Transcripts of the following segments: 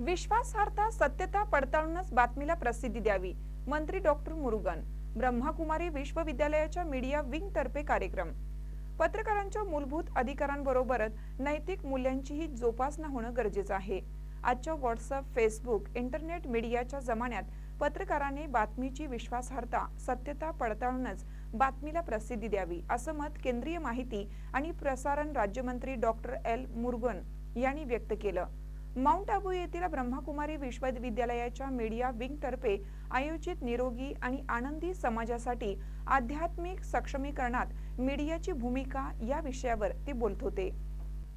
विश्वासार्हता सत्यता पडताळूनच बातमीला प्रसिद्धी द्यावी मंत्री डॉक्टर मुरुगन ब्रह्माकुमारी विश्वविद्यालयाच्या मीडिया विंग तर्फे कार्यक्रम. पत्रकारांच्या मूलभूत अधिकारांबरोबरच नैतिक मूल्यांचीही जोपासना होणं गरजेचं आहे. आजच्या व्हॉट्सअप फेसबुक इंटरनेट मीडियाच्या जमान्यात पत्रकाराने बातमीची विश्वासार्हता सत्यता पडताळूनच बातमीला प्रसिद्धी द्यावी असं मत केंद्रीय माहिती आणि प्रसारण राज्यमंत्री डॉक्टर एल. मुरुगन यांनी व्यक्त केलं. माउंट आबू येथील ब्रह्मकुमारी विश्वविद्यालयाच्या मीडिया विंग तर्फे आयोजित निरोगी आणि आनंदी समाजासाठी आध्यात्मिक सक्षमीकरणात मीडियाची भूमिका या विषयावर ते बोलत होते.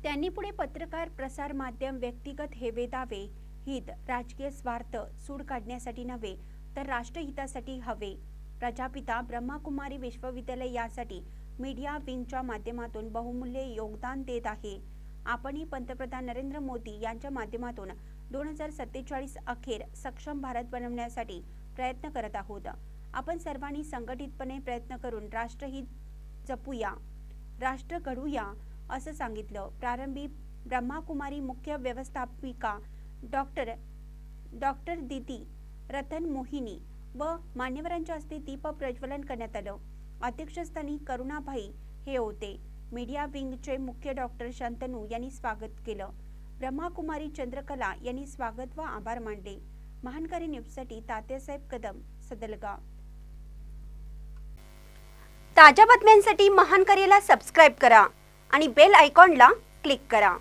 त्यांनी पुढे पत्रकार प्रसार माध्यम व्यक्तिगत हेवे दावे हित राजकीय स्वार्थ सूड काढण्यासाठी नव्हे तर राष्ट्रहितासाठी हवे. प्रजापिता ब्रह्माकुमारी विश्वविद्यालय यासाठी मीडिया विंगच्या माध्यमातून बहुमूल्य योगदान देत आहे. आपणही पंतप्रधान नरेंद्र मोदी यांच्या माध्यमातून दोन हजार सत्तेचाळीस अखेर सक्षम भारत बनवण्यासाठी प्रयत्न करत आहोत. आपण सर्वांनी संघटितपणे प्रयत्न करून राष्ट्रहित जपूया राष्ट्र घडूया असं सांगितलं प्रारंभी ब्रह्माकुमारी मुख्य व्यवस्थापिका डॉक्टर डॉक्टर दिती रतन मोहिनी व मान्यवरांच्या हस्ते दीप प्रज्वलन करण्यात आलं. अध्यक्षस्थानी करुणाभाई हे होते. मीडिया विंगचे मुख्य डॉक्टर शंतनू यांनी स्वागत केलं. ब्रह्माकुमारी चंद्रकला यांनी स्वागत व आभार मानले. महानकारी न्यूजसाठी तात्यासाहेब कदम सदलगा. ताज्या बातम्यांसाठी महानकार्याला सबस्क्राईब करा आणि बेल आयकॉनला क्लिक करा.